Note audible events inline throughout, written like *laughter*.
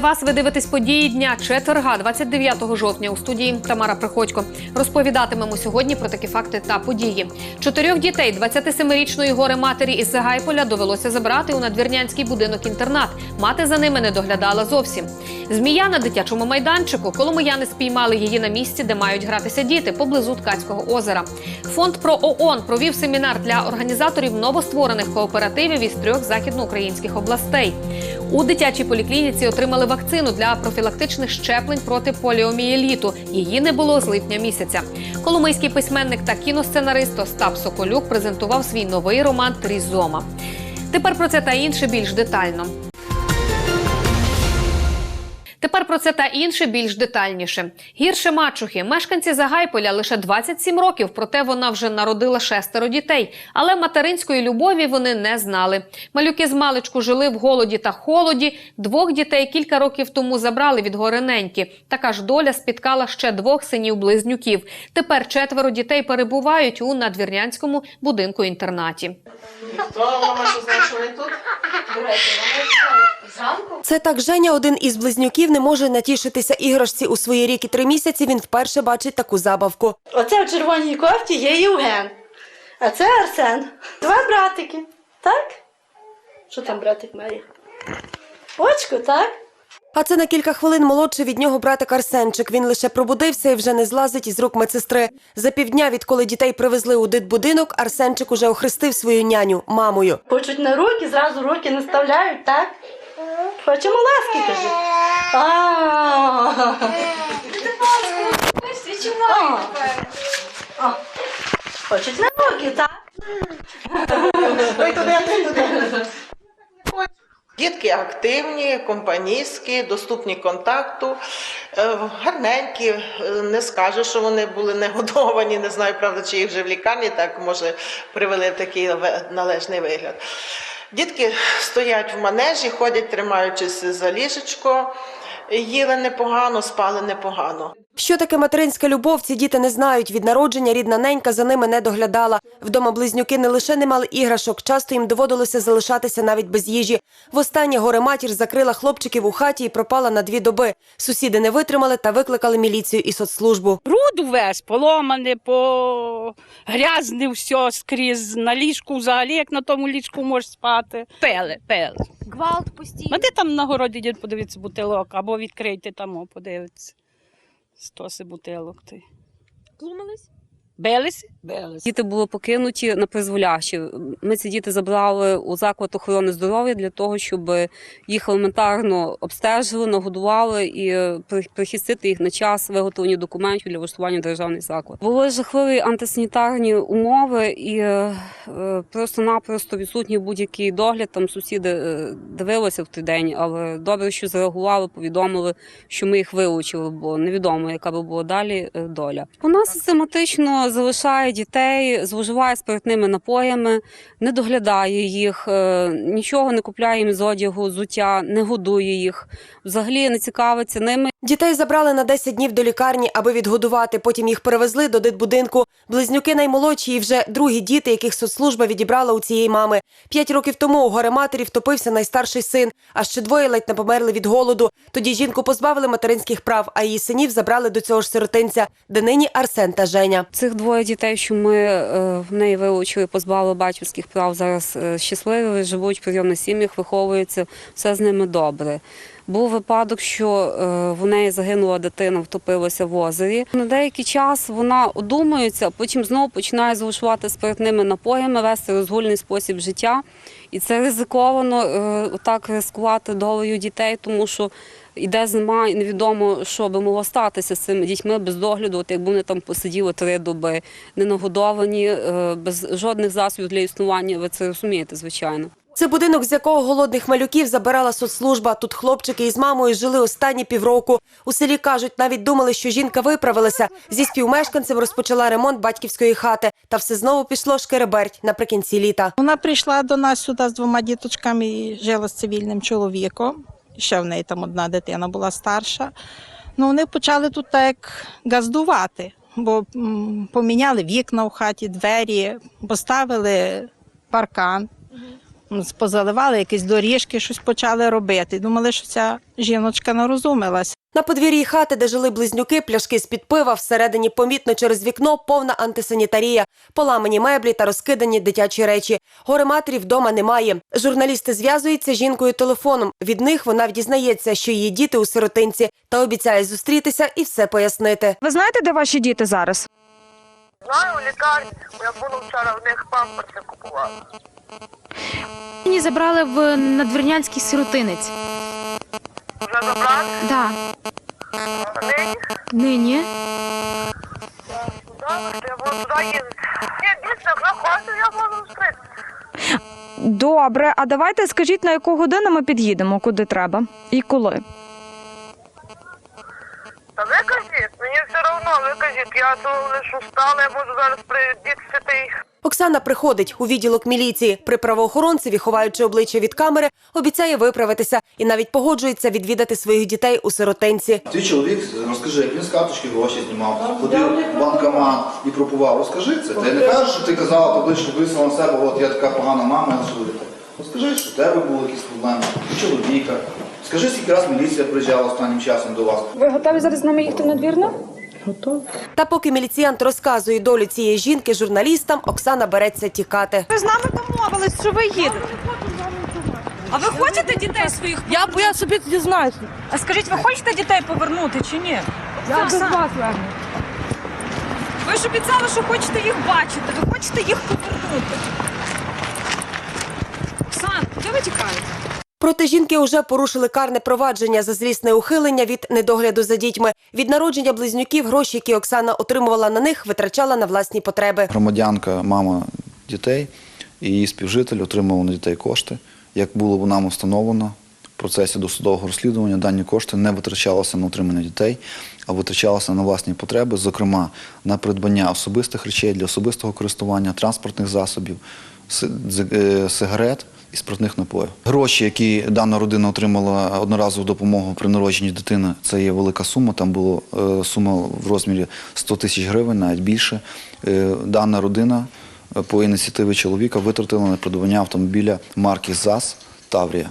Вас. Ви дивитесь події дня четверга, 29 жовтня. У студії Тамара Приходько. Розповідатимемо сьогодні про такі факти та події. Чотирьох дітей 27-річної гори матері із Загайполя довелося забрати у надвірнянський будинок-інтернат. Мати за ними не доглядала зовсім. Змія на дитячому майданчику. Коломияни спіймали її на місці, де мають гратися діти поблизу Ткацького озера. Фонд про ООН провів семінар для організаторів новостворених кооперативів із трьох західноукраїнських областей. У дитячій поліклініці отримали вакцину для профілактичних щеплень проти поліомієліту. Її не було з липня місяця. Коломийський письменник та кіносценарист Остап Соколюк презентував свій новий роман Трізома. Тепер про це та інше більш детально. Тепер про це та інше більш детальніше. Гірше мачухи. Мешканці Загайполя лише 27 років, проте вона вже народила шестеро дітей. Але материнської любові вони не знали. Малюки з маличку жили в голоді та холоді. Двох дітей кілька років тому забрали від гори неньки. Така ж доля спіткала ще двох синів-близнюків. Тепер четверо дітей перебувають у надвірнянському будинку-інтернаті. Хто мама, що знає, тут? Це так Женя, один із близнюків, не може натішитися іграшці у свої рік і три місяці. Він вперше бачить таку забавку. Оце в червоній кофті є Євген, а це Арсен. Два братики, так? Що там братик має? Очко, так? А це на кілька хвилин молодший від нього братик Арсенчик. Він лише пробудився і вже не злазить із рук медсестри. За півдня, відколи дітей привезли у дитбудинок, Арсенчик уже охрестив свою няню мамою. Хочуть на руки, зразу руки наставляють, так? Хочемо ласки, каже. А. А. Хочуть на руки, так? Ой, туди, туди. Дітки активні, компанійські, доступні контакту, е, гарненькі. Е, Не скажу, що вони були не годовані. Не знаю, правда, чи їх вже в лікарні так може привели в такий належний вигляд. Дітки стоять в манежі, ходять, тримаючись за ліжечко, їли непогано, спали непогано. Що таке материнська любов, ці діти не знають. Від народження рідна ненька за ними не доглядала. Вдома близнюки не лише не мали іграшок, часто їм доводилося залишатися навіть без їжі. Востаннє горе матір закрила хлопчиків у хаті і пропала на дві доби. Сусіди не витримали та викликали міліцію і соцслужбу. Бруд увесь, поломане, по грязне все скрізь. На ліжку взагалі, як на тому ліжку можеш спати. Пели, пели. Гвалт постійно. А де там на городі йдуть подивитися бутилок, або відкрийте там, подивитися. Стоси бутилок. Ти. Плумались? Билися? Билися. Діти були покинуті на призволяще. Ми ці діти забрали у заклад охорони здоров'я для того, щоб їх елементарно обстежили, нагодували і при- прихистити їх на час виготовлення документів для влаштування в державний заклад. Були жахливі антисанітарні умови і е, е, просто-напросто відсутній будь-який догляд. Там сусіди е, дивилися в той день, але добре, що зареагували, повідомили, що ми їх вилучили, бо невідомо, яка би була далі е, доля. У нас систематично залишає дітей, зловживає спиртними напоями, не доглядає їх, е, нічого не купляє їм з одягу, взуття, не годує їх, взагалі не цікавиться ними. Дітей забрали на 10 днів до лікарні, аби відгодувати. Потім їх перевезли до дитбудинку. Близнюки наймолодші і вже другі діти, яких соцслужба відібрала у цієї мами. П'ять років тому у горе матері втопився найстарший син, а ще двоє ледь не померли від голоду. Тоді жінку позбавили материнських прав, а її синів забрали до цього ж сиротинця, де нині Арсен та Женя. Цих двоє дітей, що ми е, в неї вилучили, позбавили батьківських прав, зараз е, щасливі, живуть в прийомних сім'ях, виховуються, все з ними добре. Був випадок, що е, в неї загинула дитина, втопилася в озері. На деякий час вона одумується, потім знову починає зловживати спиртними напоями, вести розгульний спосіб життя. І це ризиковано так ризикувати долею дітей, тому що йде зима, і невідомо, що би могло статися з цими дітьми без догляду, от якби вони там посиділи три доби, не нагодовані, е, без жодних засобів для існування. Ви це розумієте, звичайно. Це будинок, з якого голодних малюків забирала соцслужба. Тут хлопчики із мамою жили останні півроку. У селі кажуть, навіть думали, що жінка виправилася. Зі співмешканцем розпочала ремонт батьківської хати. Та все знову пішло шкереберть наприкінці літа. Вона прийшла до нас сюди з двома діточками і жила з цивільним чоловіком. Ще в неї там одна дитина була старша. Ну, вони почали тут так газдувати, бо поміняли вікна в хаті, двері, поставили паркан. Позаливали якісь доріжки, щось почали робити. Думали, що ця жіночка нарозумилась. На подвір'ї хати, де жили близнюки, пляшки з-під пива, всередині помітно через вікно повна антисанітарія, поламані меблі та розкидані дитячі речі. Горе матері вдома немає. Журналісти зв'язуються з жінкою телефоном. Від них вона дізнається, що її діти у сиротинці, та обіцяє зустрітися і все пояснити. Ви знаєте, де ваші діти зараз? Знаю, у лікарні. Я була вчора в них памперси купувала. Мені забрали в надвірнянський сиротинець. Вже забрали? Да. А нині? Нині. Добре, я буду туди їздити. Ні, дійсно, якщо я можу вскрити. Добре, а давайте скажіть, на яку годину ми під'їдемо, куди треба і коли. Та ви кажіть, мені все одно, ви кажіть, я то лише устала, я можу зараз їх. Оксана приходить у відділок міліції. При правоохоронцеві, ховаючи обличчя від камери, обіцяє виправитися і навіть погоджується відвідати своїх дітей у сиротинці. Твій чоловік, розкажи, як він з карточки гроші знімав, ходив в банкомат і пропував. Розкажи це. Ти не кажеш, що ти казала публічно висила на себе, от я така погана мама, я. Розкажи, що в тебе були якісь проблеми, у чоловіка. Скажи, скільки раз міліція приїжджала останнім часом до вас. Ви готові зараз з нами їхати в надвірну? Та поки міліціянт розказує долю цієї жінки журналістам, Оксана береться тікати. Ви з нами домовились, що ви їдете. А ви хочете дітей своїх? Я, я собі дізнаюся. А скажіть, ви хочете дітей повернути чи ні? Я без вас, Ви ж обіцяли, що хочете їх бачити. Ви хочете їх повернути. Оксан, куди ви тікаєте? Проти жінки вже порушили карне провадження за злісне ухилення від недогляду за дітьми. Від народження близнюків гроші, які Оксана отримувала на них, витрачала на власні потреби. Громадянка, мама дітей і її співжитель отримували на дітей кошти. Як було нам встановлено в процесі досудового розслідування, дані кошти не витрачалися на утримання дітей, а витрачалися на власні потреби, зокрема на придбання особистих речей для особистого користування, транспортних засобів, е, сигарет і спиртних напоїв. Гроші, які дана родина отримала одноразову допомогу при народженні дитини, це є велика сума. Там була сума в розмірі 100 тисяч гривень, навіть більше. Е, Дана родина е, по ініціативі чоловіка витратила на придбання автомобіля марки ЗАЗ Таврія,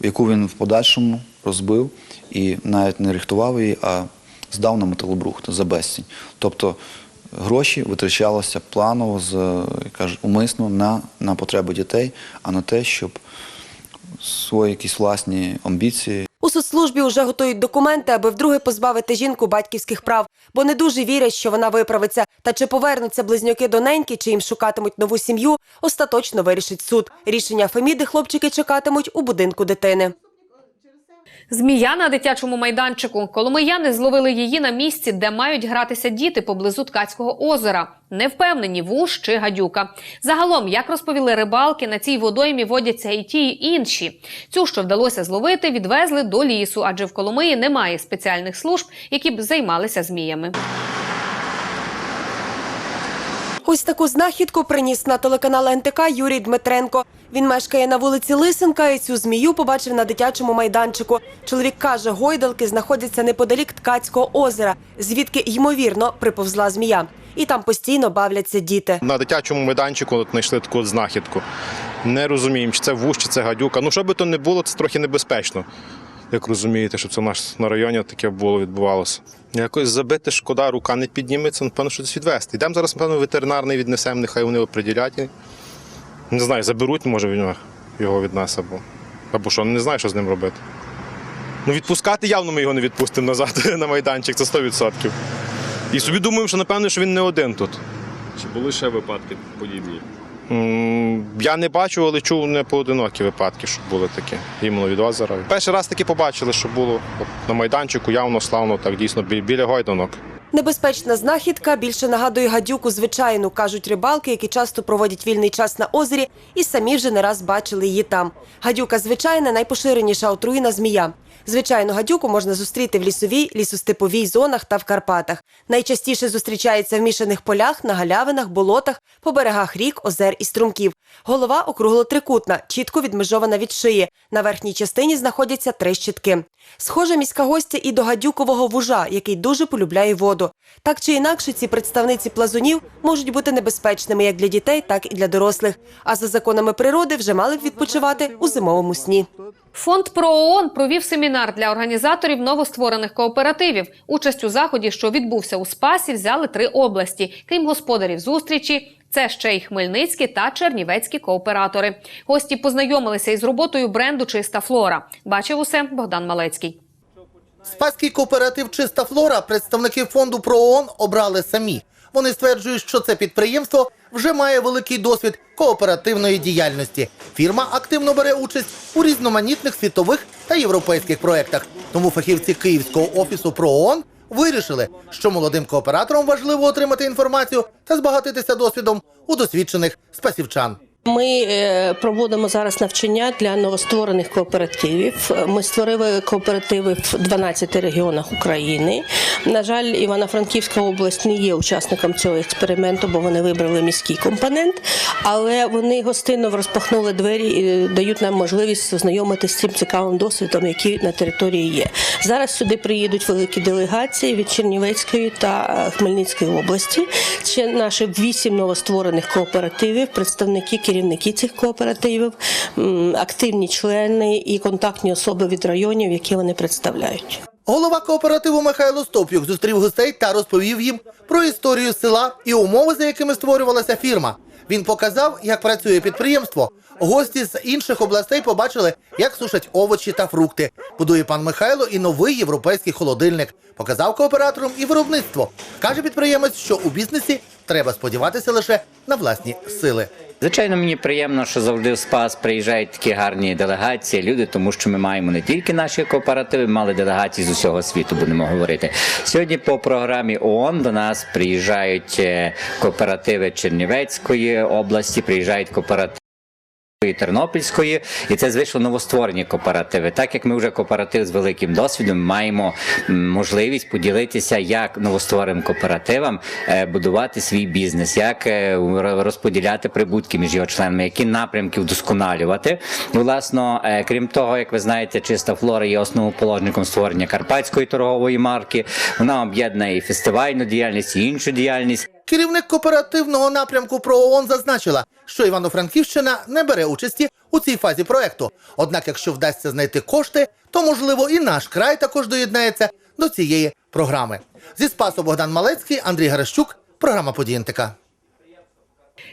яку він в подальшому розбив і навіть не рихтував її, а здав на металобрухт за безцінь. Тобто гроші витрачалися планово, з, як кажуть, умисно на, на потреби дітей, а на те, щоб свої якісь власні амбіції У соцслужбі вже готують документи, аби вдруге позбавити жінку батьківських прав, бо не дуже вірять, що вона виправиться. Та чи повернуться близнюки до неньки, чи їм шукатимуть нову сім'ю, остаточно вирішить суд. Рішення Феміди хлопчики чекатимуть у будинку дитини. Змія на дитячому майданчику. Коломияни зловили її на місці, де мають гратися діти поблизу Ткацького озера. Не впевнені, вуш чи гадюка. Загалом, як розповіли рибалки, на цій водоймі водяться і ті, і інші. Цю, що вдалося зловити, відвезли до лісу, адже в Коломиї немає спеціальних служб, які б займалися зміями. Ось таку знахідку приніс на телеканал НТК Юрій Дмитренко. Він мешкає на вулиці Лисенка і цю змію побачив на дитячому майданчику. Чоловік каже, гойдалки знаходяться неподалік Ткацького озера, звідки ймовірно приповзла змія. І там постійно бавляться діти. На дитячому майданчику знайшли таку знахідку. Не розуміємо, чи це вуш, чи це гадюка. Ну, що би то не було, це трохи небезпечно. Як розумієте, що це в нас на районі таке було, відбувалося. Якось забити шкода, рука не підніметься, напевно, що десь відвести. Йдемо зараз, напевно, ветеринарний віднесемо, нехай вони оприділять. Не знаю, заберуть, може, його від або. Або що, не знаю, що з ним робити. Ну, відпускати явно ми його не відпустимо назад *laughs* на майданчик, це 100%. І собі думаємо, що напевно, що він не один тут. Чи були ще випадки подібні? Я не бачу, але чув не поодинокі випадки, що були такі. Іменно від озера. Перший раз таки побачили, що було на майданчику, явно славно, так дійсно бі- біля гойданок. Небезпечна знахідка більше нагадує гадюку звичайну, кажуть рибалки, які часто проводять вільний час на озері і самі вже не раз бачили її там. Гадюка звичайна найпоширеніша отруїна змія. Звичайно, гадюку можна зустріти в лісовій, лісостеповій зонах та в Карпатах. Найчастіше зустрічається в мішаних полях, на галявинах, болотах, по берегах рік, озер і струмків. Голова округло-трикутна, чітко відмежована від шиї. На верхній частині знаходяться три щитки. Схожа міська гостя і до гадюкового вужа, який дуже полюбляє воду. Так чи інакше, ці представниці плазунів можуть бути небезпечними як для дітей, так і для дорослих. А за законами природи вже мали б відпочивати у зимовому сні. Фонд про ООН провів семінар для організаторів новостворених кооперативів. Участь у заході, що відбувся у Спасі, взяли три області. Крім господарів зустрічі, це ще й хмельницькі та чернівецькі кооператори. Гості познайомилися із роботою бренду Чиста флора. Бачив усе Богдан Малецький. Спаський кооператив Чиста флора представники фонду про ООН обрали самі. Вони стверджують, що це підприємство вже має великий досвід кооперативної діяльності. Фірма активно бере участь у різноманітних світових та європейських проєктах. Тому фахівці Київського офісу про ООН вирішили, що молодим кооператорам важливо отримати інформацію та збагатитися досвідом у досвідчених спасівчан. Ми е, проводимо зараз навчання для новостворених кооперативів. Ми створили кооперативи в 12 регіонах України. На жаль, Івано-Франківська область не є учасником цього експерименту, бо вони вибрали міський компонент, але вони гостинно розпахнули двері і дають нам можливість ознайомитися з цим цікавим досвідом, який на території є. Зараз сюди приїдуть великі делегації від Чернівецької та е, Хмельницької області. Ще наші вісім новостворених кооперативів, представники керівники цих кооперативів, активні члени і контактні особи від районів, які вони представляють. Голова кооперативу Михайло Стоп'юк зустрів гостей та розповів їм про історію села і умови, за якими створювалася фірма. Він показав, як працює підприємство. Гості з інших областей побачили, як сушать овочі та фрукти. Будує пан Михайло і новий європейський холодильник. Показав кооператорам і виробництво. Каже підприємець, що у бізнесі треба сподіватися лише на власні сили. Звичайно, мені приємно, що завжди в Спас приїжджають такі гарні делегації, люди, тому що ми маємо не тільки наші кооперативи, мали делегації з усього світу, будемо говорити. Сьогодні по програмі ООН до нас приїжджають е, кооперативи Чернівецької області, приїжджають кооперативи. Тернопільської, і це звично новостворені кооперативи. Так як ми вже кооператив з великим досвідом, маємо можливість поділитися, як новоствореним кооперативам е, будувати свій бізнес, як е, розподіляти прибутки між його членами, які напрямки вдосконалювати. Власно, е, крім того, як ви знаєте, чиста флора є основоположником створення карпатської торгової марки. Вона об'єднує і фестивальну діяльність, і іншу діяльність. Керівник кооперативного напрямку про ООН зазначила, що Івано-Франківщина не бере участі у цій фазі проекту. Однак, якщо вдасться знайти кошти, то можливо і наш край також доєднається до цієї програми. Зі Спасу Богдан Малецький, Андрій Гарещук, програма «Події НТК».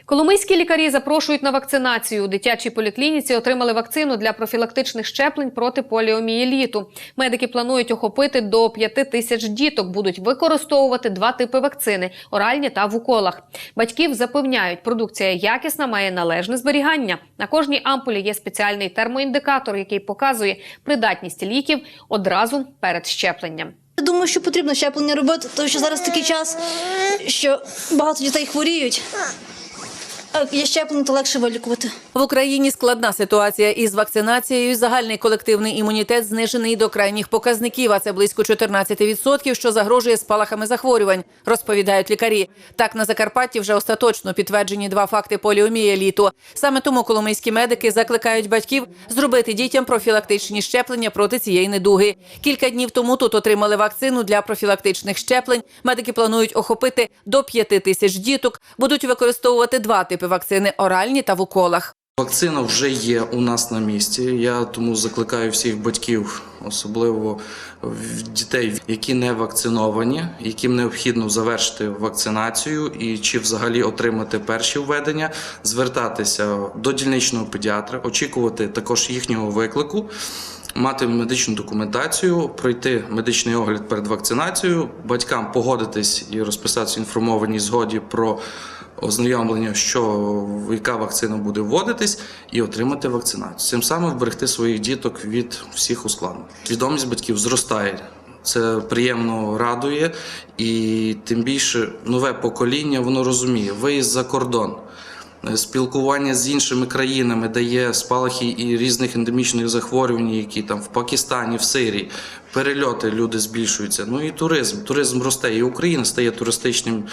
Коломийські лікарі запрошують на вакцинацію. У дитячій поліклініці отримали вакцину для профілактичних щеплень проти поліомієліту. Медики планують охопити до 5 тисяч діток. Будуть використовувати два типи вакцини оральні та в уколах. Батьків запевняють, продукція якісна, має належне зберігання. На кожній ампулі є спеціальний термоіндикатор, який показує придатність ліків одразу перед щепленням. Я думаю, що потрібно щеплення робити, тому що зараз такий час, що багато дітей хворіють. А є щеплення, то легше вилікувати. В Україні складна ситуація із вакцинацією. Загальний колективний імунітет знижений до крайніх показників, а це близько 14%, що загрожує спалахами захворювань, розповідають лікарі. Так на Закарпатті вже остаточно підтверджені два факти поліомієліту. Саме тому коломийські медики закликають батьків зробити дітям профілактичні щеплення проти цієї недуги. Кілька днів тому тут отримали вакцину для профілактичних щеплень. Медики планують охопити до 5 тисяч діток. Будуть використовувати два типи вакцини оральні та в уколах. Вакцина вже є у нас на місці. Я тому закликаю всіх батьків, особливо дітей, які не вакциновані, яким необхідно завершити вакцинацію і чи взагалі отримати перші введення, звертатися до дільничного педіатра, очікувати також їхнього виклику. Мати медичну документацію, пройти медичний огляд перед вакцинацією, батькам погодитись і розписатися в інформованій згоді про ознайомлення, що яка вакцина буде вводитись, і отримати вакцинацію. Цим самим вберегти своїх діток від всіх ускладнень. Свідомість батьків зростає. Це приємно радує, і тим більше нове покоління воно розуміє. Виїзд за кордон спілкування з іншими країнами, де є спалахи і різних ендемічних захворювань, які там в Пакистані, в Сирії. Перельоти люди збільшуються. Ну і туризм. Туризм росте. І Україна стає туристичним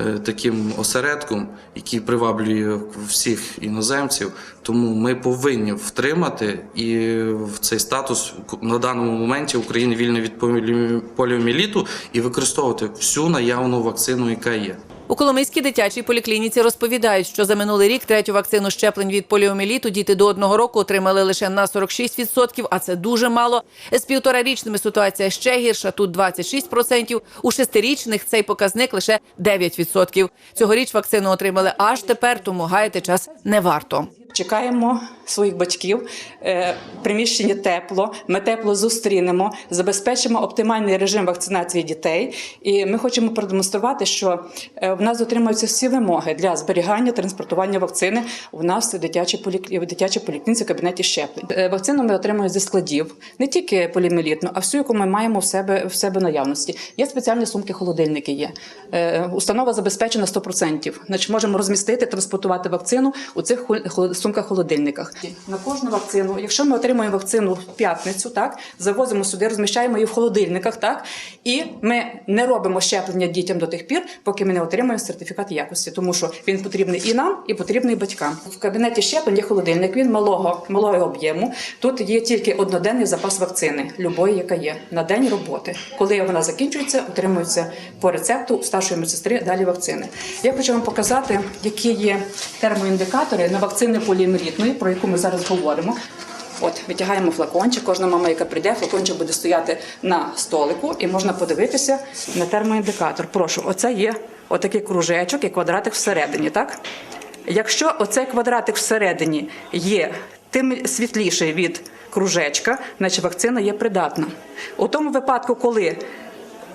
е, таким осередком, який приваблює всіх іноземців. Тому ми повинні втримати і в цей статус на даному моменті України вільна від полі- поліоміеліту і використовувати всю наявну вакцину, яка є. У Коломийській дитячій поліклініці розповідають, що за минулий рік третю вакцину щеплень від поліоміліту діти до одного року отримали лише на 46%, а це дуже мало. З півторарічними ситуація ще гірша, тут 26%. У шестирічних цей показник лише 9%. Цьогоріч вакцину отримали аж тепер, тому гаяти час не варто. Чекаємо своїх батьків. Е, Приміщення тепло. Ми тепло зустрінемо, забезпечимо оптимальний режим вакцинації дітей. І ми хочемо продемонструвати, що е, в нас дотримуються всі вимоги для зберігання транспортування вакцини. У нас в дитячій поліклі... в поліклініці в кабінеті щеплень. Вакцину ми отримуємо зі складів, не тільки полімелітну, а всю, яку ми маємо в себе в себе наявності. Є спеціальні сумки, холодильники. Є Е, установа забезпечена 100%. Значить, можемо розмістити, транспортувати вакцину у цих хол- хол- сумках-холодильниках. На кожну вакцину, якщо ми отримуємо вакцину в п'ятницю, так завозимо сюди, розміщаємо її в холодильниках, так і ми не робимо щеплення дітям до тих пір, поки ми не отримаємо сертифікат якості, тому що він потрібний і нам, і потрібний батькам. В кабінеті щеплень є холодильник. Він малого малого об'єму. Тут є тільки одноденний запас вакцини, любої, яка є на день роботи. Коли вона закінчується, отримуються по рецепту старшої медсестри далі вакцини. Я хочу вам показати, які є термоіндикатори на вакцини поліоміелітної, про яку ми зараз говоримо. От витягаємо флакончик. Кожна мама, яка прийде, флакончик буде стояти на столику, і можна подивитися на термоіндикатор. Прошу, оце є отакий кружечок і квадратик всередині. Так, якщо оцей квадратик всередині є тим світліший від кружечка, значить вакцина є придатна. У тому випадку, коли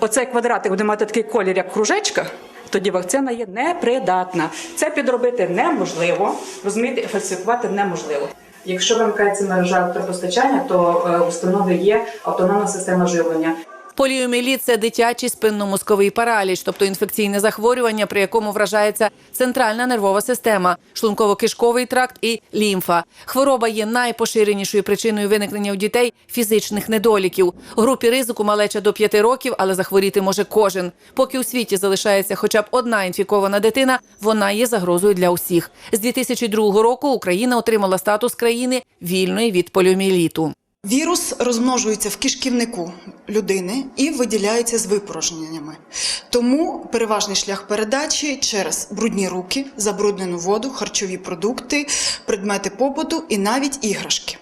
оцей квадратик буде мати такий колір, як кружечка. Тоді вакцина є непридатна. Це підробити неможливо, розумієте, фальсифікувати неможливо. Якщо вимикається мережа електропостачання, то е, установи є автономна система живлення. Поліоміеліт – це дитячий спинномозковий параліч, тобто інфекційне захворювання, при якому вражається центральна нервова система, шлунково-кишковий тракт і лімфа. Хвороба є найпоширенішою причиною виникнення у дітей фізичних недоліків. Групі ризику малеча до 5 років, але захворіти може кожен. Поки у світі залишається хоча б одна інфікована дитина, вона є загрозою для усіх. З 2002 року Україна отримала статус країни вільної від поліоміеліту. Вірус розмножується в кишківнику людини і виділяється з випорожненнями. Тому переважний шлях передачі через брудні руки, забруднену воду, харчові продукти, предмети побуту і навіть іграшки.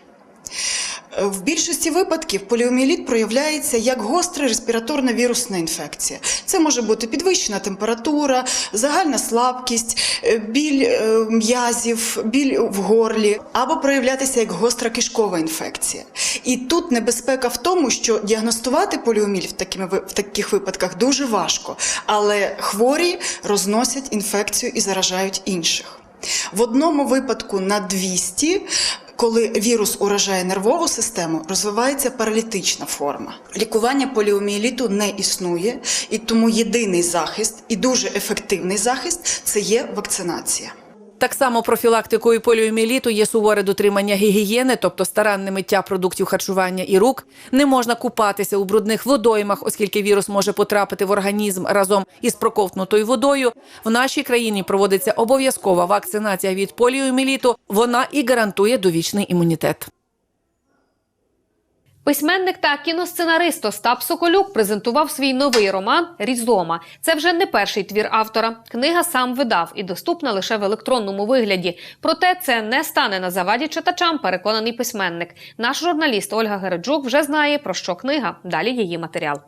В більшості випадків поліоміеліт проявляється як гостра респіраторна вірусна інфекція. Це може бути підвищена температура, загальна слабкість, е, біль е, м'язів, біль в горлі, або проявлятися як гостра кишкова інфекція. І тут небезпека в тому, що діагностувати поліоміеліт в, такими в таких випадках дуже важко, але хворі розносять інфекцію і заражають інших. В одному випадку на 200 коли вірус уражає нервову систему, розвивається паралітична форма. Лікування поліоміеліту не існує, і тому єдиний захист і дуже ефективний захист це є вакцинація. Так само профілактикою поліоміеліту є суворе дотримання гігієни, тобто старанне миття продуктів харчування і рук. Не можна купатися у брудних водоймах, оскільки вірус може потрапити в організм разом із проковтнутою водою. В нашій країні проводиться обов'язкова вакцинація від поліоміеліту. Вона і гарантує довічний імунітет. Письменник та кіносценарист Остап Соколюк презентував свій новий роман Різома. Це вже не перший твір автора. Книга сам видав і доступна лише в електронному вигляді. Проте це не стане на заваді читачам, переконаний письменник. Наш журналіст Ольга Гереджук вже знає про що книга. Далі її матеріал.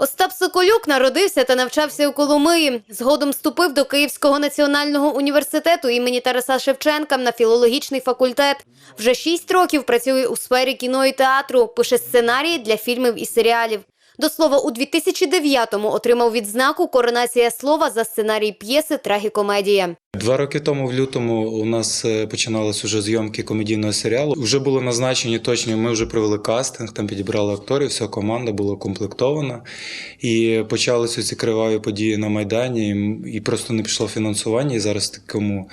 Остап Соколюк народився та навчався у Коломиї. Згодом вступив до Київського національного університету імені Тараса Шевченка на філологічний факультет. Вже шість років працює у сфері кіно і театру, пише сценарії для фільмів і серіалів. До слова, у 2009-му отримав відзнаку Коронація слова за сценарій п'єси Трагікомедія. Два роки тому, в лютому, у нас е, починалися вже зйомки комедійного серіалу. Вже були назначені точні. Ми вже провели кастинг, там підібрали акторів, вся команда була комплектована. І почалися ці криваві події на Майдані, і- просто не пішло фінансування. І зараз такому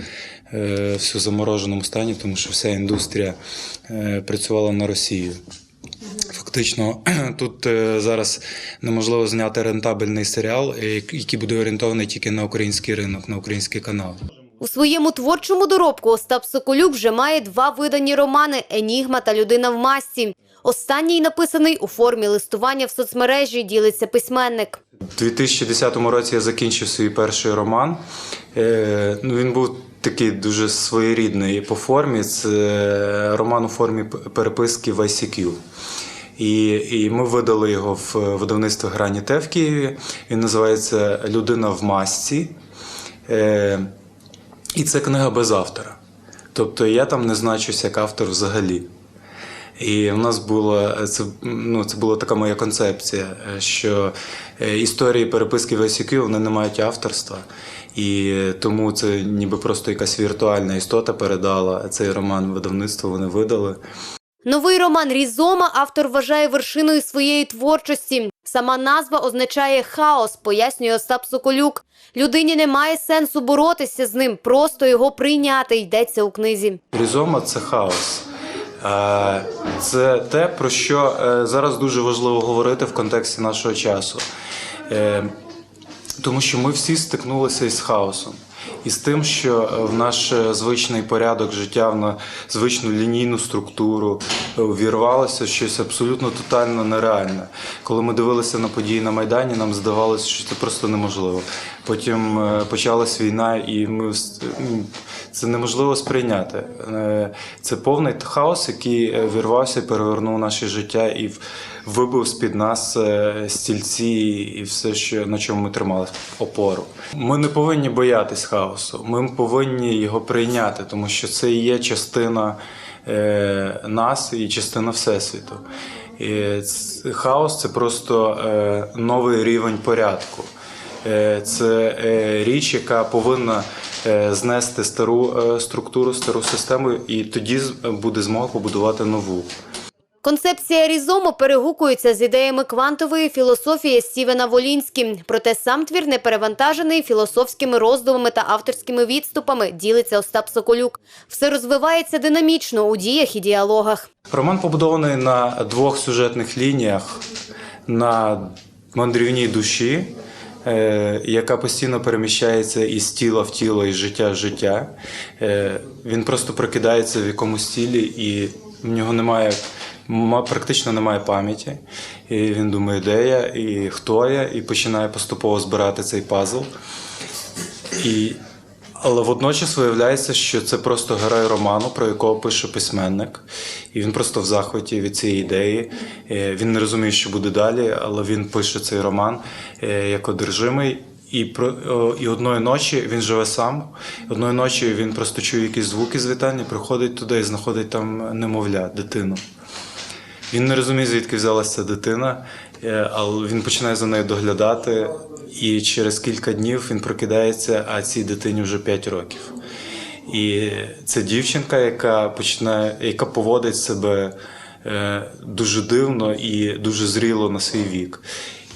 е, все замороженому стані, тому що вся індустрія е, працювала на Росію. Фактично, *clears throat* тут е, зараз неможливо зняти рентабельний серіал, е, який буде орієнтований тільки на український ринок, на український канал. У своєму творчому доробку Остап Соколюк вже має два видані романи Енігма та Людина в масці. Останній написаний у формі листування в соцмережі, ділиться письменник. У 2010 році я закінчив свій перший роман. Е, ну, він був такий дуже своєрідний по формі. Це роман у формі переписки в ICQ. І, і ми видали його в видавництво Грані Те в Києві. Він називається Людина в масці. Е, і це книга без автора. Тобто я там не значусь як автор взагалі. І в нас була це, ну, це була така моя концепція, е, що е, історії переписки в ICQ вони не мають авторства. І тому це ніби просто якась віртуальна істота передала цей роман видавництво, вони видали. Новий роман Різома автор вважає вершиною своєї творчості. Сама назва означає хаос, пояснює Остап Соколюк. Людині немає сенсу боротися з ним, просто його прийняти йдеться у книзі. Різома це хаос. Е, Це те, про що е, зараз дуже важливо говорити в контексті нашого часу. Е, Тому що ми всі стикнулися із хаосом. І з тим, що е, в наш е, звичний порядок життя, в на звичну лінійну структуру е, увірвалося щось абсолютно тотально нереальне. Коли ми дивилися на події на Майдані, нам здавалося, що це просто неможливо. Потім почалась війна, і ми це неможливо сприйняти. Це повний хаос, який вірвався і перевернув наше життя і в- вибив з-під нас е, стільці і все, що на чому ми тримали опору. Ми не повинні боятись хаосу. Ми повинні його прийняти, тому що це і є частина е, нас і частина всесвіту. І хаос це просто е, новий рівень порядку. Це річ, яка повинна знести стару структуру, стару систему, і тоді буде змога побудувати нову. Концепція Різомо перегукується з ідеями квантової філософії Стівена Волінські. Проте сам твір не перевантажений філософськими роздумами та авторськими відступами, ділиться Остап Соколюк. Все розвивається динамічно у діях і діалогах. Роман побудований на двох сюжетних лініях: на мандрівній душі, е, яка постійно переміщається із тіла в тіло, із життя в життя. Е, Він просто прокидається в якомусь тілі, і в нього немає. Практично немає пам'яті, і він думає, де я і хто я, і починає поступово збирати цей пазл. І але водночас виявляється, що це просто герой роману, про якого пише письменник, і він просто в захваті від цієї ідеї. Е, Він не розуміє, що буде далі, але він пише цей роман е, як одержимий. І про і одної ночі він живе сам. Одної ночі він просто чує якісь звуки з вітальні, приходить туди і знаходить там немовля, дитину. Він не розуміє, звідки взялася дитина, е, але він починає за нею доглядати, і через кілька днів він прокидається, а цій дитині вже 5 років. І це дівчинка, яка починає, яка поводить себе е, дуже дивно і дуже зріло на свій вік.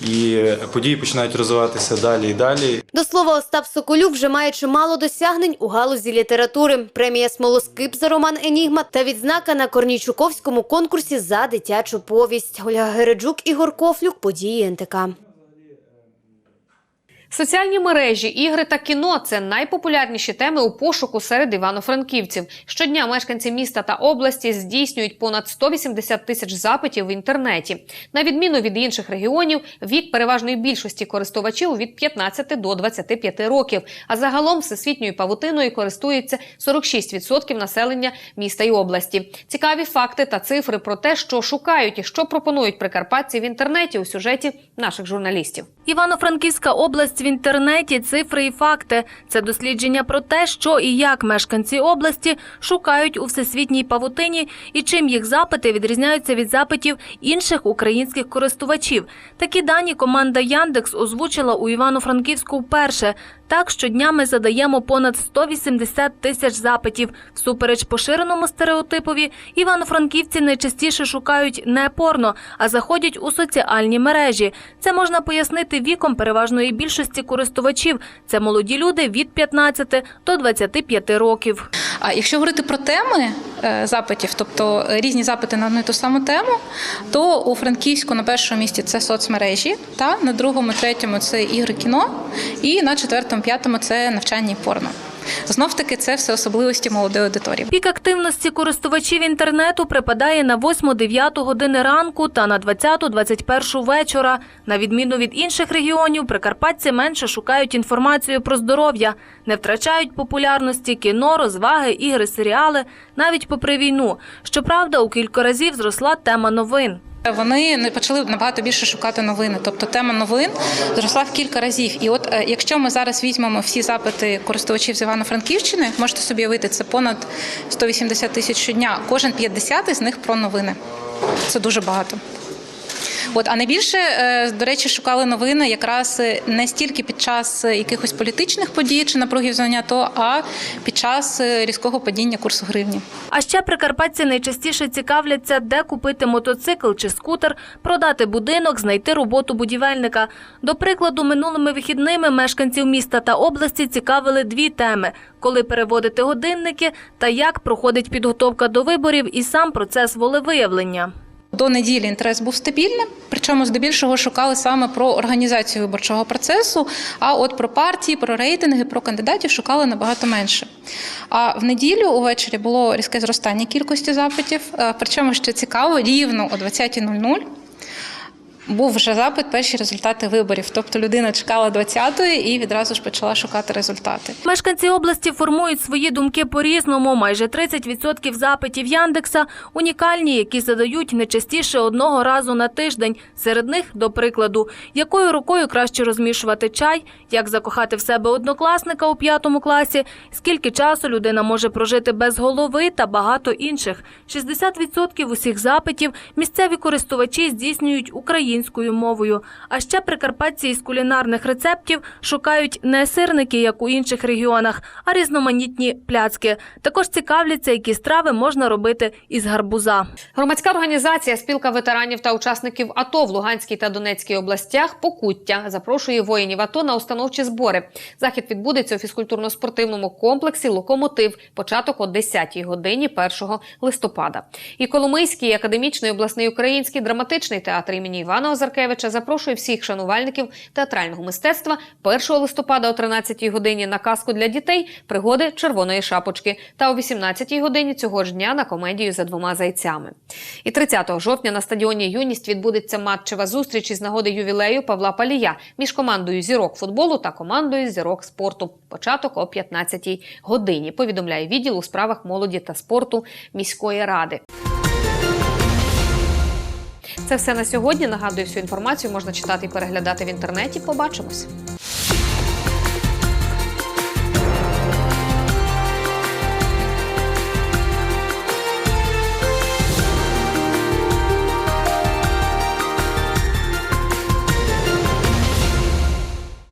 І події починають розвиватися далі і далі. До слова, Остап Соколюк вже має чимало досягнень у галузі літератури. Премія Смолоскип за роман Енігма та відзнака на Корнійчуковському конкурсі за дитячу повість. Ольга Гереджук, Ігор Кофлюк, події НТК. Соціальні мережі, ігри та кіно це найпопулярніші теми у пошуку серед івано-франківців. Щодня мешканці міста та області здійснюють понад 180 тисяч запитів в інтернеті. На відміну від інших регіонів, вік переважної більшості користувачів від 15 до 25 років. А загалом всесвітньою павутиною користується 46% населення міста і області. Цікаві факти та цифри про те, що шукають і що пропонують прикарпатці в інтернеті у сюжеті наших журналістів. Івано-Франківська область в інтернеті, цифри і факти. Це дослідження про те, що і як мешканці області шукають у всесвітній павутині і чим їх запити відрізняються від запитів інших українських користувачів. Такі дані команда Яндекс озвучила у Івано-Франківську вперше. Так, щодня ми задаємо понад 180 тисяч запитів. Всупереч поширеному стереотипові, івано-франківці найчастіше шукають не порно, а заходять у соціальні мережі. Це можна пояснити віком переважної більшості користувачів. Це молоді люди від 15 до 25 років. А якщо говорити про теми е, запитів, тобто різні запити на одну і ту саму тему, то у Франківську на першому місці це соцмережі, та на другому, третьому це ігри кіно, і на четвертому, п'ятому це навчання і порно. Знов таки це все особливості молодої аудиторії. Пік активності користувачів інтернету припадає на 8-9 години ранку та на 20-21 вечора. На відміну від інших регіонів, прикарпатці менше шукають інформацію про здоров'я, не втрачають популярності кіно, розваги, ігри, серіали, навіть попри війну. Щоправда, у кілька разів зросла тема новин. Вони почали набагато більше шукати новини. Тобто тема новин зросла в кілька разів. І от е, якщо ми зараз візьмемо всі запити користувачів з Івано-Франківщини, можете собі уявити, це понад 180 тисяч щодня. Кожен 50 з них про новини. Це дуже багато. От, а найбільше, е, до речі, шукали новини якраз е, не стільки під час е, якихось політичних подій чи напругів знання, то а під час різкого падіння курсу гривні. А ще прикарпатці найчастіше цікавляться, де купити мотоцикл чи скутер, продати будинок, знайти роботу будівельника. До прикладу, минулими вихідними мешканців міста та області цікавили дві теми: коли переводити годинники та як проходить підготовка до виборів і сам процес волевиявлення. До неділі інтерес був стабільним, причому здебільшого шукали саме про організацію виборчого процесу. А от про партії, про рейтинги, про кандидатів шукали набагато менше. А в неділю увечері було різке зростання кількості запитів. Е, Причому що цікаво, рівно о 20.00 був вже запит, перші результати виборів. Тобто людина чекала 20-ї і відразу ж почала шукати результати. Мешканці області формують свої думки по-різному. Майже 30% запитів Яндекса унікальні, які задають не частіше одного разу на тиждень. Серед них, до прикладу, якою рукою краще розмішувати чай, як закохати в себе однокласника у п'ятому класі, скільки часу людина може прожити без голови та багато інших. 60% усіх запитів місцеві користувачі здійснюють українською мовою. А ще прикарпатці із кулінарних рецептів шукають не сирники, як у інших регіонах, а різноманітні пляцки. Також цікавляться, які страви можна робити із гарбуза. Громадська організація Спілка ветеранів та учасників АТО в Луганській та Донецькій областях Покуття запрошує воїнів АТО на установчі збори. Захід відбудеться у фізкультурно-спортивному комплексі Локомотив. Початок о 10-й годині 1 листопада. І Коломийський академічний обласний український драматичний театр імені Івана Озаркевича запрошує всіх шанувальників театрального мистецтва 1 листопада о 13-й годині на казку для дітей пригоди червоної шапочки та о 18-й годині цього ж дня на комедію за двома зайцями. І 30 жовтня на стадіоні Юність відбудеться матчева зустріч із нагоди ювілею Павла Палія між командою зірок футболу та командою зірок спорту. Початок о 15-й годині. Повідомляє відділ у справах молоді та спорту міської ради. Це все на сьогодні. Нагадую, всю інформацію можна читати і переглядати в інтернеті. Побачимось.